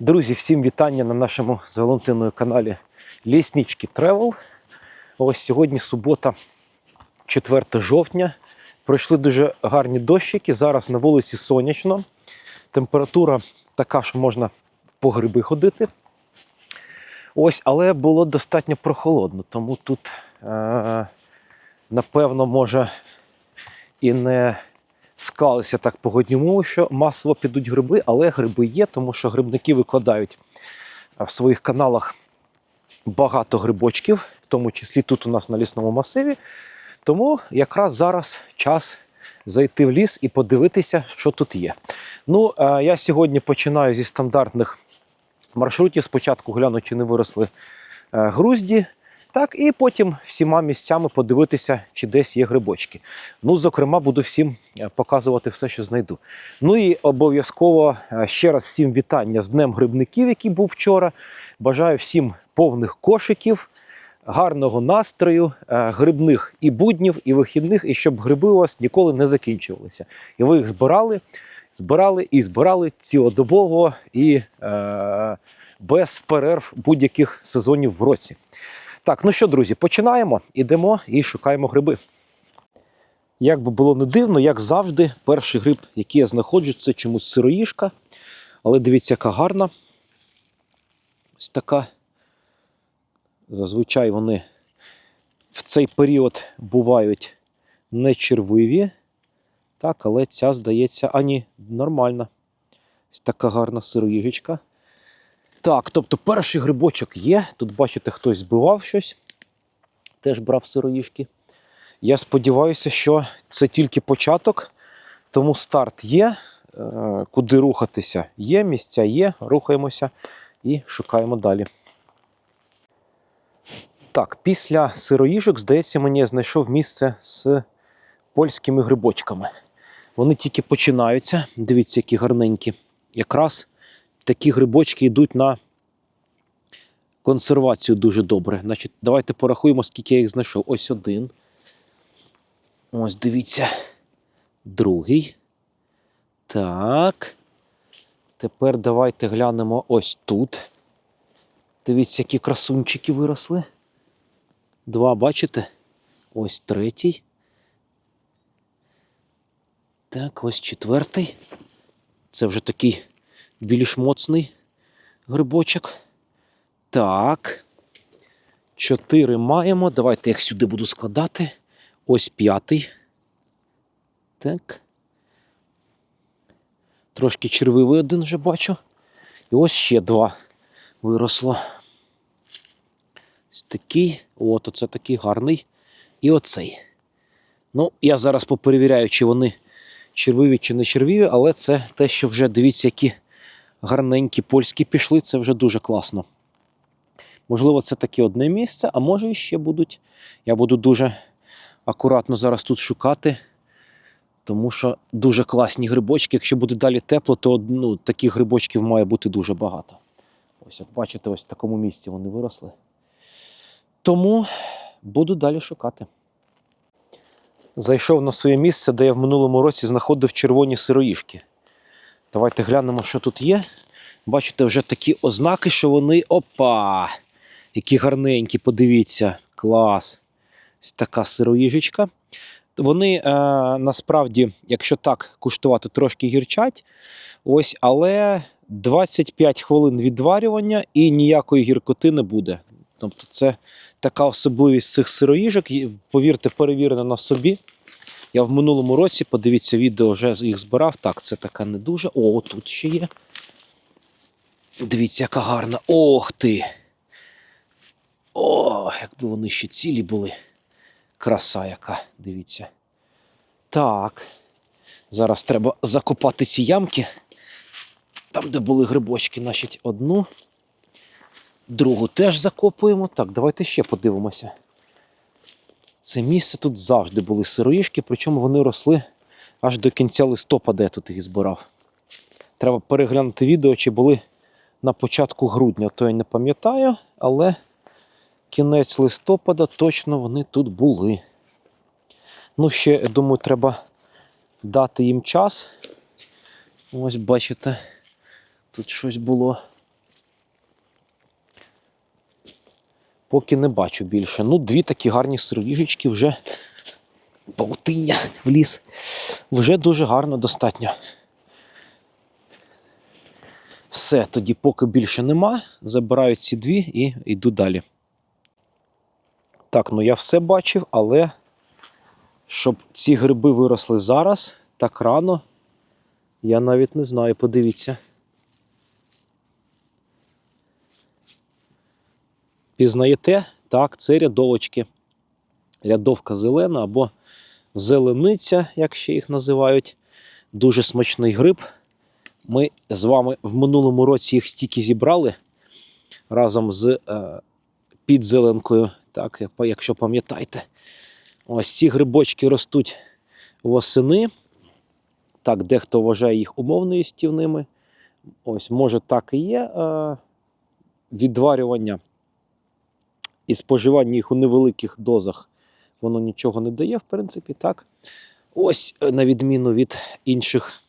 Друзі, всім вітання на нашому з Валентиною каналі Ліснички Тревел. Ось сьогодні субота, 4 жовтня. Пройшли дуже гарні дощики. Зараз на вулиці сонячно. Температура така, що можна по гриби ходити. Ось, але було достатньо прохолодно, тому тут, е- напевно, може і не склалися так погодні умови, що масово підуть гриби, але гриби є, тому що грибники викладають в своїх каналах багато грибочків, в тому числі тут у нас на лісному масиві. Тому якраз зараз час зайти в ліс і подивитися, що тут є. Ну, е, я сьогодні починаю зі стандартних маршрутів. Спочатку гляну, чи не виросли е, грузді. Так, і потім всіма місцями подивитися, чи десь є грибочки. Ну, зокрема, буду всім е, показувати все, що знайду. Ну і обов'язково е, ще раз всім вітання з Днем грибників, який був вчора. Бажаю всім повних кошиків, гарного настрою, е, грибних і буднів, і вихідних, і щоб гриби у вас ніколи не закінчувалися. І ви їх збирали, збирали і збирали цілодобово і е, без перерв будь-яких сезонів в році. Так, ну що, друзі, починаємо, ідемо і шукаємо гриби. Як би було не дивно, як завжди, перший гриб, який я знаходжу, це чомусь сироїшка. Але дивіться, яка гарна. Ось така. Зазвичай вони в цей період бувають не червиві. Так, але ця, здається, а ні, нормальна. Ось така гарна сироїжечка. Так, тобто перший грибочок є. Тут, бачите, хтось збивав щось, теж брав сироїжки. Я сподіваюся, що це тільки початок, тому старт є. е, Куди рухатися є, місця є, рухаємося і шукаємо далі. Так, після сироїжок, здається, мені я знайшов місце з польськими грибочками. Вони тільки починаються. Дивіться, які гарненькі. Якраз такі грибочки йдуть на консервацію дуже добре. Значить, давайте порахуємо, скільки я їх знайшов. Ось один. Ось дивіться. Другий. Так. Тепер давайте глянемо ось тут. Дивіться, які красунчики виросли. Два, бачите? Ось третій. Так, ось четвертий. Це вже такий більш моцний грибочок. Так. Чотири маємо. Давайте я їх сюди буду складати. Ось п'ятий. Так. Трошки червивий один вже бачу. І ось ще два виросло. Ось такий. От оце такий гарний. І оцей. Ну, я зараз поперевіряю, чи вони червиві чи не червиві, але це те, що вже дивіться, які гарненькі польські пішли, це вже дуже класно. Можливо, це таке одне місце, а може і ще будуть. Я буду дуже акуратно зараз тут шукати, тому що дуже класні грибочки. Якщо буде далі тепло, то ну, таких грибочків має бути дуже багато. Ось, як бачите, ось в такому місці вони виросли. Тому буду далі шукати. Зайшов на своє місце, де я в минулому році знаходив червоні сироїшки. Давайте глянемо, що тут є. Бачите, вже такі ознаки, що вони. Опа! Які гарненькі, подивіться, клас. Ось така сироїжечка. Вони е, насправді, якщо так куштувати, трошки гірчать. Ось, але 25 хвилин відварювання і ніякої гіркоти не буде. Тобто, це така особливість цих сироїжок. Повірте, перевірено на собі. Я в минулому році, подивіться, відео вже їх збирав. Так, це така не дуже. О, тут ще є. Дивіться, яка гарна. Ох ти! О, якби вони ще цілі були. Краса яка, дивіться. Так. Зараз треба закопати ці ямки. Там, де були грибочки, значить, одну. Другу теж закопуємо. Так, давайте ще подивимося. Це місце тут завжди були сироїшки, причому вони росли аж до кінця листопада, я тут їх збирав. Треба переглянути відео, чи були на початку грудня, то я не пам'ятаю, але кінець листопада точно вони тут були. Ну, ще, думаю, треба дати їм час. Ось бачите, тут щось було. Поки не бачу більше. Ну, дві такі гарні сироїжечки вже павутиння в ліс. Вже дуже гарно достатньо. Все, тоді, поки більше нема, забираю ці дві і йду далі. Так, ну я все бачив, але щоб ці гриби виросли зараз, так рано, я навіть не знаю, подивіться. Пізнаєте? Так, це рядовочки. Рядовка зелена або зелениця, як ще їх називають. Дуже смачний гриб. Ми з вами в минулому році їх стільки зібрали разом з е, підзеленкою. Так, якщо пам'ятаєте. Ось ці грибочки ростуть восени. Так, дехто вважає їх умовно їстівними. Ось, може, так і є. Е, відварювання і споживання їх у невеликих дозах воно нічого не дає, в принципі, так. Ось, е, на відміну від інших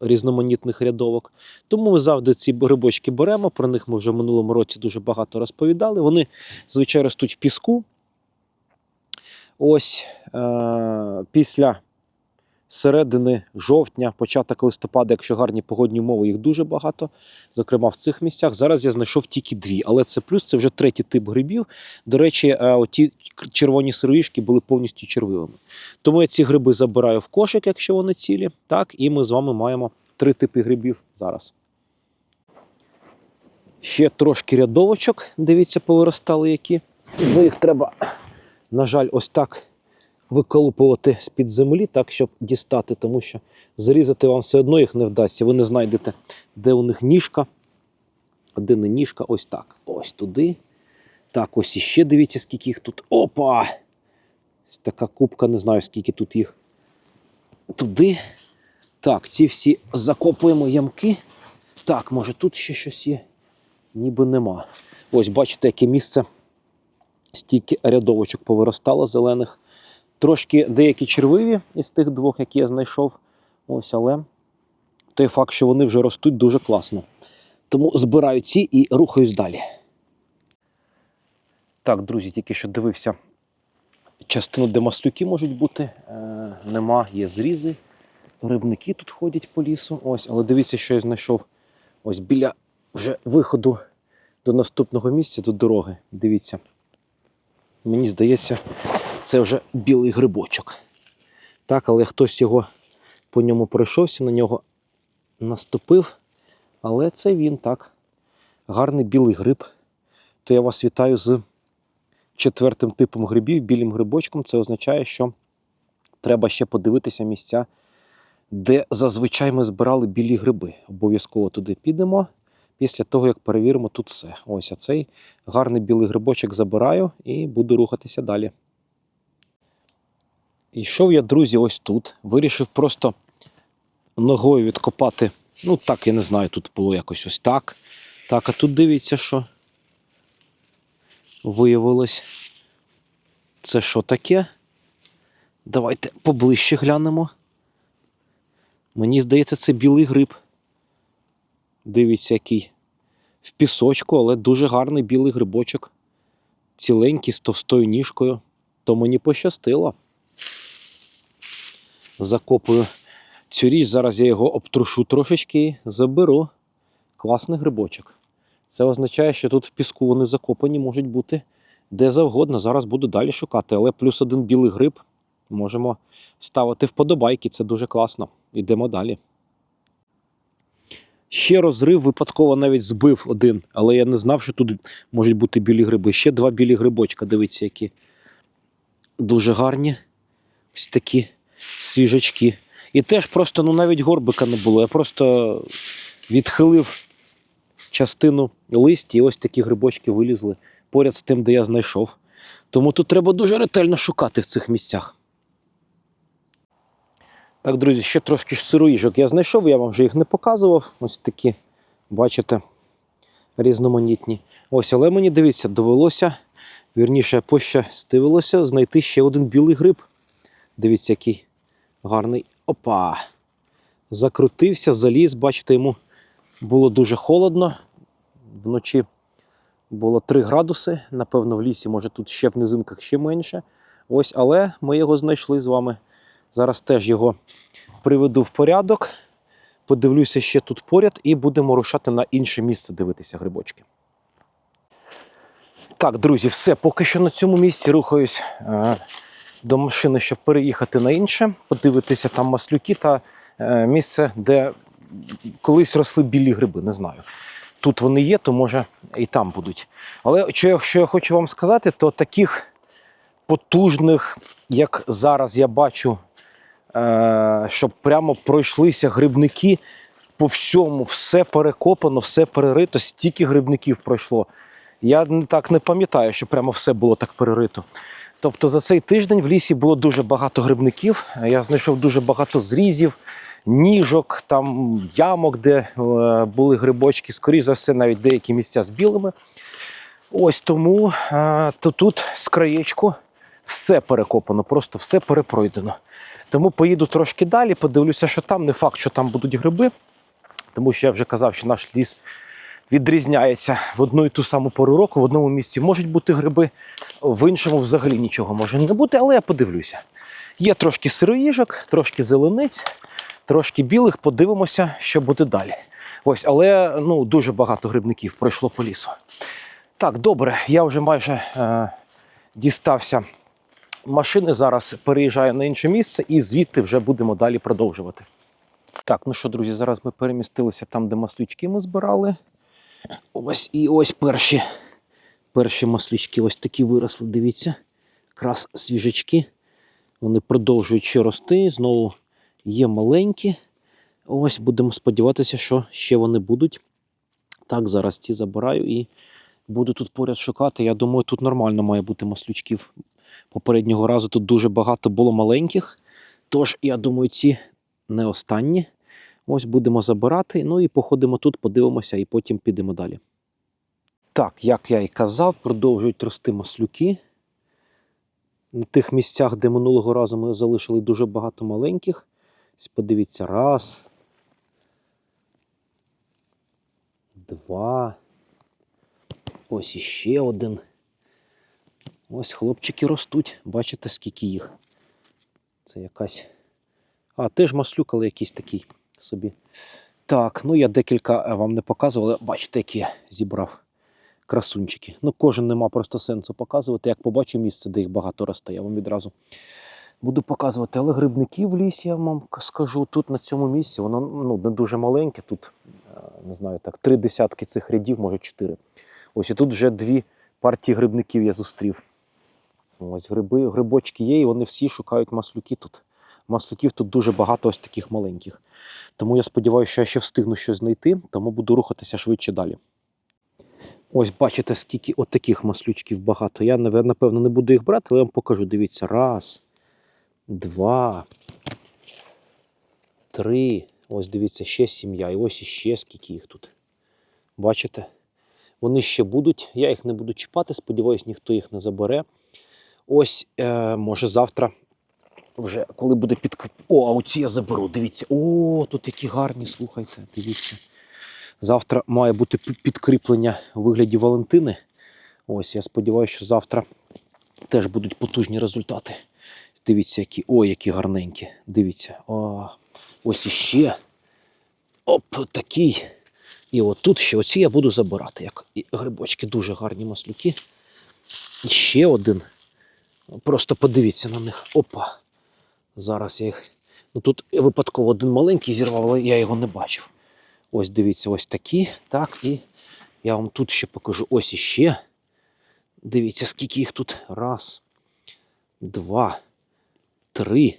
різноманітних рядовок. Тому ми завжди ці грибочки беремо. Про них ми вже в минулому році дуже багато розповідали. Вони звичайно ростуть в піску. Ось е- після середини жовтня, початок листопада, якщо гарні погодні умови, їх дуже багато, зокрема в цих місцях. Зараз я знайшов тільки дві, але це плюс, це вже третій тип грибів. До речі, е, оті червоні сироїшки були повністю червивими. Тому я ці гриби забираю в кошик, якщо вони цілі. Так, і ми з вами маємо три типи грибів зараз. Ще трошки рядовочок, дивіться, повиростали які. Їх треба, на жаль, ось так виколупувати з-під землі, так, щоб дістати, тому що зрізати вам все одно їх не вдасться. Ви не знайдете, де у них ніжка. А де не ніжка, ось так. Ось туди. Так, ось іще дивіться, скільки їх тут. Опа! Ось така кубка, не знаю, скільки тут їх. Туди. Так, ці всі закопуємо ямки. Так, може тут ще щось є? Ніби нема. Ось бачите, яке місце. Стільки рядовочок повиростало зелених. Трошки деякі червиві із тих двох, які я знайшов. Ось, але той факт, що вони вже ростуть дуже класно. Тому збираю ці і рухаюсь далі. Так, друзі, тільки що дивився частину, де маслюки можуть бути. Е, нема, є зрізи. Рибники тут ходять по лісу. Ось, але дивіться, що я знайшов ось біля вже виходу до наступного місця, до дороги. Дивіться. Мені здається, це вже білий грибочок. Так, але хтось його по ньому пройшовся, на нього наступив. Але це він так. Гарний білий гриб. То я вас вітаю з четвертим типом грибів, білим грибочком. Це означає, що треба ще подивитися місця, де зазвичай ми збирали білі гриби. Обов'язково туди підемо. Після того, як перевіримо тут все. Ось а цей гарний білий грибочок забираю і буду рухатися далі. Йшов я, друзі, ось тут. Вирішив просто ногою відкопати. Ну, так, я не знаю, тут було якось ось так. Так, а тут дивіться, що виявилось. Це що таке? Давайте поближче глянемо. Мені здається, це білий гриб. Дивіться, який. В пісочку, але дуже гарний білий грибочок. Ціленький з товстою ніжкою. То мені пощастило. Закопую цю річ. Зараз я його обтрушу трошечки і заберу. Класний грибочок. Це означає, що тут в піску вони закопані можуть бути де завгодно. Зараз буду далі шукати, але плюс один білий гриб можемо ставити вподобайки. Це дуже класно. Йдемо далі. Ще розрив випадково навіть збив один, але я не знав, що тут можуть бути білі гриби. Ще два білі грибочка, дивіться, які дуже гарні. Ось такі свіжачки. І теж просто ну навіть горбика не було. Я просто відхилив частину листі, і ось такі грибочки вилізли поряд з тим, де я знайшов. Тому тут треба дуже ретельно шукати в цих місцях. Так, друзі, ще трошки сироїжок я знайшов, я вам вже їх не показував. Ось такі, бачите, різноманітні. Ось, але мені дивіться, довелося, вірніше, пощастивилося знайти ще один білий гриб. Дивіться, який гарний. Опа! Закрутився, заліз, бачите, йому було дуже холодно. Вночі Було 3 градуси. Напевно, в лісі, може тут ще в низинках ще менше. Ось, але ми його знайшли з вами. Зараз теж його приведу в порядок. Подивлюся ще тут поряд і будемо рушати на інше місце дивитися грибочки. Так, друзі, все. Поки що на цьому місці рухаюсь е, до машини, щоб переїхати на інше, подивитися там маслюки та е, місце, де колись росли білі гриби. Не знаю. Тут вони є, то може і там будуть. Але що я, хочу вам сказати, то таких потужних, як зараз я бачу, е, щоб прямо пройшлися грибники по всьому, все перекопано, все перерито, стільки грибників пройшло. Я так не пам'ятаю, що прямо все було так перерито. Тобто за цей тиждень в лісі було дуже багато грибників. Я знайшов дуже багато зрізів, ніжок, там ямок, де е, були грибочки. Скоріше за все, навіть деякі місця з білими. Ось тому е, то тут з краєчку все перекопано, просто все перепройдено. Тому поїду трошки далі, подивлюся, що там. Не факт, що там будуть гриби, тому що я вже казав, що наш ліс відрізняється в одну і ту саму пору року. В одному місці можуть бути гриби, в іншому взагалі нічого може не бути, але я подивлюся. Є трошки сироїжок, трошки зелениць, трошки білих. Подивимося, що буде далі. Ось, але ну, дуже багато грибників пройшло по лісу. Так, добре, я вже майже е, дістався машини. Зараз переїжджаю на інше місце і звідти вже будемо далі продовжувати. Так, ну що, друзі, зараз ми перемістилися там, де маслючки ми збирали. Ось і ось перші, перші маслючки ось такі виросли, дивіться. Якраз свіжачки. Вони продовжують ще рости. Знову є маленькі. Ось будемо сподіватися, що ще вони будуть. Так, зараз ці забираю і буду тут поряд шукати. Я думаю, тут нормально має бути маслючків. Попереднього разу тут дуже багато було маленьких. Тож, я думаю, ці не останні. Ось будемо забирати. Ну і походимо тут, подивимося, і потім підемо далі. Так, як я і казав, продовжують рости маслюки. На тих місцях, де минулого разу ми залишили дуже багато маленьких. Подивіться, раз. Два. Ось іще один. Ось хлопчики ростуть. Бачите, скільки їх. Це якась. А, теж маслюк, але якийсь такий собі. Так, ну я декілька е, вам не показував, бачите, які я зібрав красунчики. Ну, кожен нема просто сенсу показувати. Як побачу місце, де їх багато росте, я вам відразу буду показувати. Але грибників в лісі, я вам скажу, тут на цьому місці, воно ну, не дуже маленьке. Тут, е, не знаю, так, три десятки цих рядів, може чотири. Ось і тут вже дві партії грибників я зустрів. Ось гриби, грибочки є, і вони всі шукають маслюки тут. Маслюків тут дуже багато ось таких маленьких. Тому я сподіваюся, що я ще встигну щось знайти, тому буду рухатися швидше далі. Ось бачите, скільки от таких маслючків багато. Я, напевно, не буду їх брати, але я вам покажу. Дивіться, раз, два, три. Ось дивіться, ще сім'я. І ось іще скільки їх тут. Бачите? Вони ще будуть. Я їх не буду чіпати, сподіваюсь, ніхто їх не забере. Ось, е, може, завтра вже коли буде під. О, а оці я заберу. Дивіться. О, тут які гарні, слухайте, дивіться. Завтра має бути підкріплення у вигляді Валентини. Ось, я сподіваюся, що завтра теж будуть потужні результати. Дивіться, які. Ой, які гарненькі. Дивіться. О, ось іще. Оп, такий. І от тут ще оці я буду забирати. Як грибочки, дуже гарні маслюки. І ще один. Просто подивіться на них. Опа. Зараз я їх. Ну тут випадково один маленький зірвав, але я його не бачив. Ось дивіться, ось такі. Так, і я вам тут ще покажу. Ось іще. Дивіться, скільки їх тут. Раз, два, три.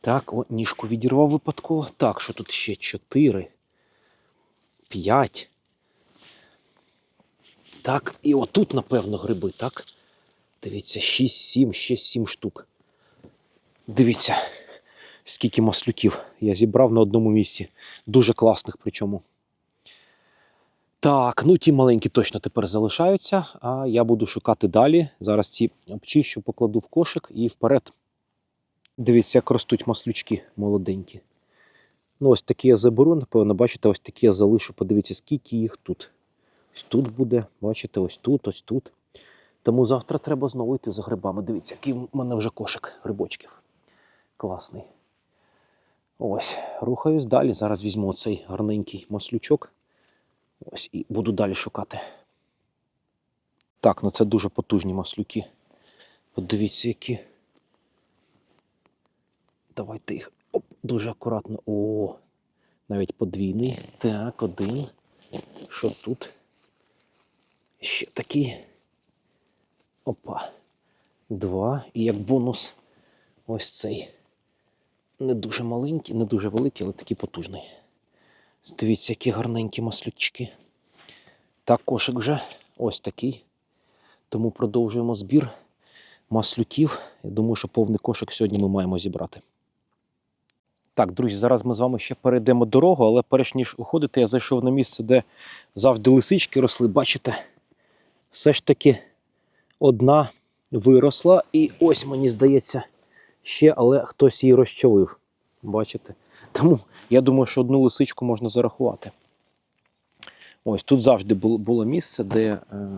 Так, о, ніжку відірвав випадково. Так, що тут ще чотири. П'ять. Так, і отут, напевно, гриби, так? Дивіться, 6-7, ще 7 штук. Дивіться, скільки маслюків я зібрав на одному місці. Дуже класних причому. Так, ну ті маленькі точно тепер залишаються, а я буду шукати далі. Зараз ці обчищу, покладу в кошик і вперед. Дивіться, як ростуть маслючки молоденькі. Ну, ось такі я заберу, напевно, бачите, ось такі я залишу. Подивіться, скільки їх тут. Ось тут буде, бачите, ось тут, ось тут. Тому завтра треба знову йти за грибами. Дивіться, який в мене вже кошик грибочків. Класний. Ось, рухаюсь далі. Зараз візьму цей гарненький маслючок. Ось і буду далі шукати. Так, ну це дуже потужні маслюки. Подивіться, які. Давайте їх. Оп, дуже акуратно. О, навіть подвійний. Так, один. Що тут? Ще такий. Опа. Два. І як бонус ось цей. Не дуже маленький, не дуже великий, але такий потужний. Дивіться, які гарненькі маслючки. Так, кошик вже ось такий. Тому продовжуємо збір маслюків. Я думаю, що повний кошик сьогодні ми маємо зібрати. Так, друзі, зараз ми з вами ще перейдемо дорогу, але перш ніж уходити, я зайшов на місце, де завжди лисички росли. Бачите, все ж таки одна виросла. І ось, мені здається, ще, але хтось її розчавив. Бачите? Тому я думаю, що одну лисичку можна зарахувати. Ось тут завжди було місце, де е,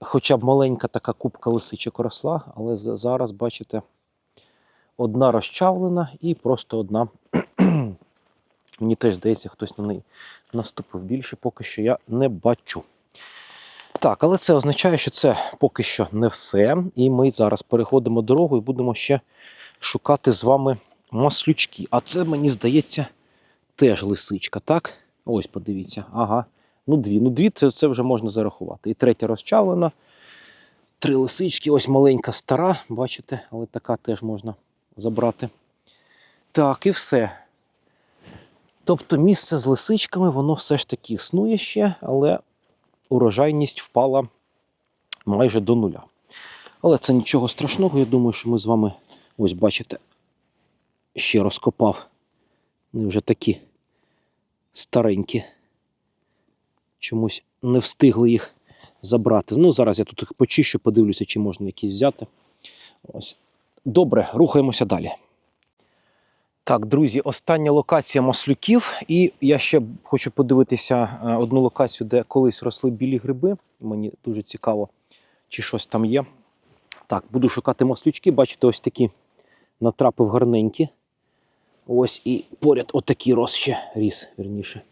хоча б маленька така купка лисичок росла, але зараз, бачите, одна розчавлена і просто одна. Мені теж здається, хтось на неї наступив більше, поки що я не бачу. Так, але це означає, що це поки що не все. І ми зараз переходимо дорогу і будемо ще шукати з вами маслючки. А це, мені здається, теж лисичка, так? Ось, подивіться. Ага. Ну, дві. Ну, дві це, це вже можна зарахувати. І третя розчавлена. Три лисички, ось маленька стара, бачите, але така теж можна забрати. Так, і все. Тобто місце з лисичками, воно все ж таки існує ще, але урожайність впала майже до нуля. Але це нічого страшного, я думаю, що ми з вами, ось бачите, ще розкопав. Вони вже такі старенькі. Чомусь не встигли їх забрати. Ну, зараз я тут їх почищу, подивлюся, чи можна якісь взяти. Ось. Добре, рухаємося далі. Так, друзі, остання локація маслюків. І я ще хочу подивитися е, одну локацію, де колись росли білі гриби. Мені дуже цікаво, чи щось там є. Так, буду шукати маслючки. Бачите, ось такі натрапив гарненькі. Ось і поряд отакий рос ще ріс, вірніше.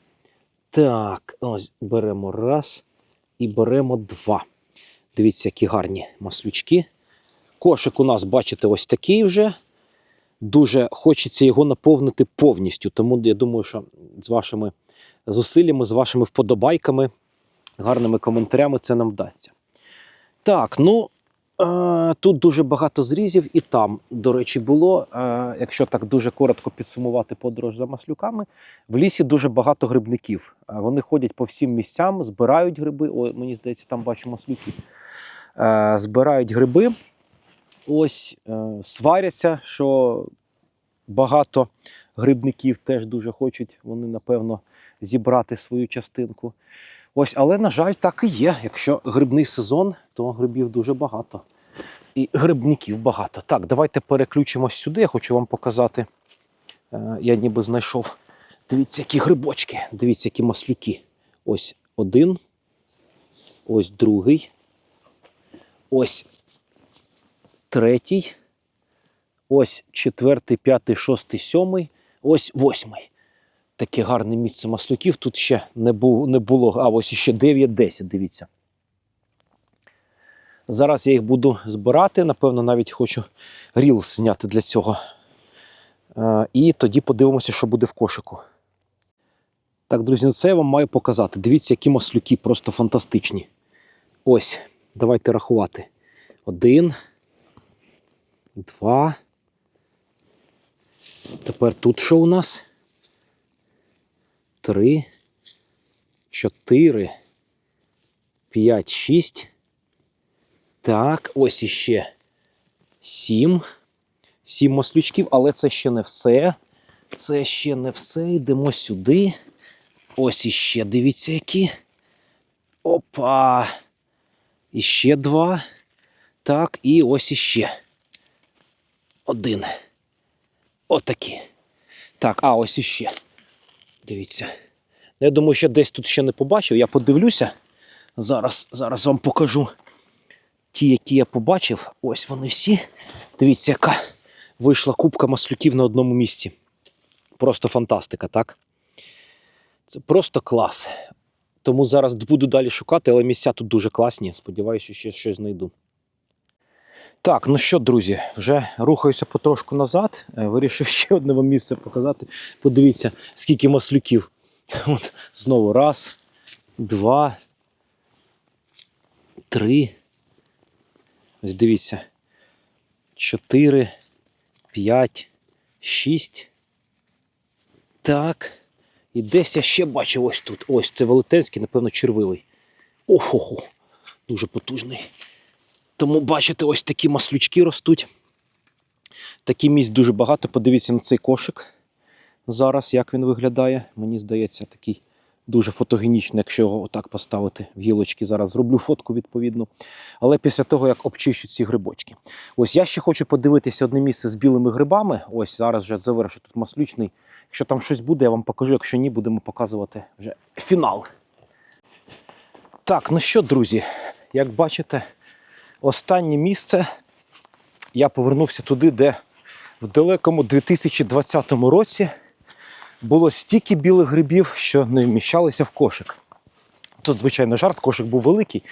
Так, ось беремо раз і беремо два. Дивіться, які гарні маслючки. Кошик у нас, бачите, ось такий вже. Дуже хочеться його наповнити повністю. Тому я думаю, що з вашими зусиллями, з вашими вподобайками, гарними коментарями це нам вдасться. Так, ну е, тут дуже багато зрізів, і там, до речі, було. Е, якщо так дуже коротко підсумувати подорож за маслюками, в лісі дуже багато грибників. Е, Вони ходять по всім місцям, збирають гриби. Ой, мені здається, там бачу маслюки. Збирають гриби. Ось е, сваряться, що багато грибників теж дуже хочуть, вони, напевно, зібрати свою частинку. Ось, але, на жаль, так і є. Якщо грибний сезон, то грибів дуже багато. І грибників багато. Так, давайте переключимось сюди. Я хочу вам показати. Е, Я ніби знайшов. Дивіться, які грибочки, дивіться, які маслюки. Ось один, ось другий, ось третій, ось четвертий, п'ятий, шостий, сьомий, ось восьмий. Таке гарне місце маслюків. Тут ще не було, а ось ще 9-10, дивіться. Зараз я їх буду збирати. Напевно, навіть хочу ріл зняти для цього. Е, І тоді подивимося, що буде в кошику. Так, друзі, ну це я вам маю показати. Дивіться, які маслюки просто фантастичні. Ось, давайте рахувати. Один, два. Тепер тут що у нас? Три, чотири, п'ять, шість. Так, ось іще сім. Сім маслючків, але це ще не все. Це ще не все. Йдемо сюди. Ось іще, дивіться, які. Опа. Іще два. Так, і ось іще. Один. Отакі. Так, а ось іще. Дивіться. Я думаю, що десь тут ще не побачив. Я подивлюся. Зараз, зараз вам покажу. Ті, які я побачив, ось вони всі. Дивіться, яка вийшла кубка маслюків на одному місці. Просто фантастика, так? Це просто клас. Тому зараз буду далі шукати, але місця тут дуже класні. Сподіваюся, що щось знайду. Так, ну що, друзі, вже рухаюся потрошку назад. Е, Вирішив ще одне вам місце показати. Подивіться, скільки маслюків. От знову раз, два, три. Ось дивіться. Чотири, п'ять, шість. Так. І десь я ще бачив ось тут. Ось це велетенський, напевно, червивий. Охо, дуже потужний. Тому бачите, ось такі маслючки ростуть. Такі місць дуже багато. Подивіться на цей кошик. Зараз як він виглядає. Мені здається, такий дуже фотогенічний, якщо його отак поставити в гілочки. Зараз зроблю фотку відповідно. Але після того, як обчищу ці грибочки. Ось я ще хочу подивитися одне місце з білими грибами. Ось зараз вже завершу тут маслючний. Якщо там щось буде, я вам покажу. Якщо ні, будемо показувати вже фінал. Так, ну що, друзі, як бачите, останнє місце я повернувся туди, де в далекому 2020 році було стільки білих грибів, що не вміщалися в кошик. Тут, звичайно, жарт, кошик був великий.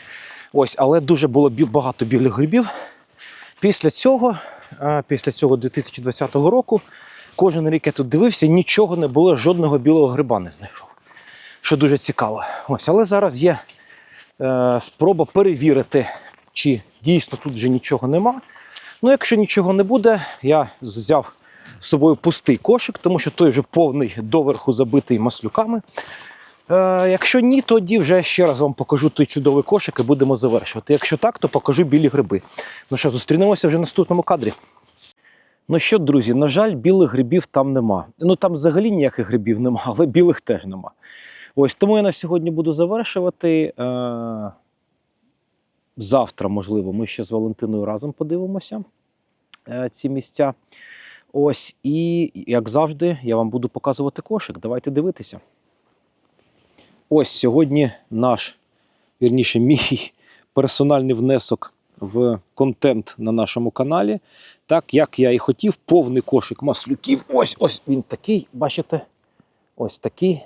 Ось, але дуже було багато білих грибів. Після цього, після цього 2020 року, кожен рік я тут дивився, нічого не було, жодного білого гриба не знайшов. Що дуже цікаво. Ось, але зараз є е, спроба перевірити, чи дійсно тут вже нічого нема. Ну, якщо нічого не буде, я взяв з собою пустий кошик, тому що той вже повний доверху забитий маслюками. Е, якщо ні, тоді вже ще раз вам покажу той чудовий кошик і будемо завершувати. Якщо так, то покажу білі гриби. Ну що, зустрінемося вже в наступному кадрі. Ну що, друзі, на жаль, білих грибів там нема. Ну там взагалі ніяких грибів нема, але білих теж нема. Ось тому я на сьогодні буду завершувати. Е, завтра, можливо, ми ще з Валентиною разом подивимося е, ці місця. Ось, і як завжди, я вам буду показувати кошик. Давайте дивитися. Ось сьогодні наш, вірніше, мій персональний внесок в контент на нашому каналі. Так, як я і хотів, повний кошик маслюків. Ось ось він такий, бачите? Ось такий.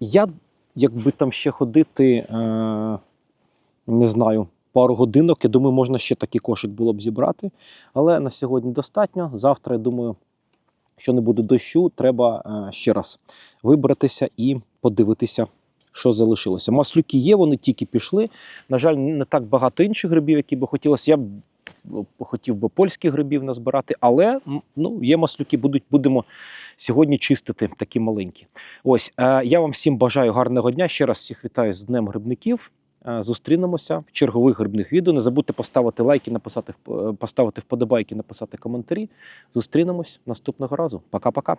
Я, якби там ще ходити, е, не знаю, пару годинок, я думаю, можна ще такий кошик було б зібрати. Але на сьогодні достатньо. Завтра, я думаю, що не буде дощу, треба е, ще раз вибратися і подивитися, що залишилося. Маслюки є, вони тільки пішли. На жаль, не так багато інших грибів, які би хотілося. Я б е, хотів би польських грибів назбирати, але ну, є маслюки, будуть, будемо сьогодні чистити такі маленькі. Ось е, я вам всім бажаю гарного дня. Ще раз всіх вітаю з Днем грибників. Е, Зустрінемося в чергових грибних відео. Не забудьте поставити лайки, написати е, поставити вподобайки, написати коментарі. Зустрінемось наступного разу. Пока-пока.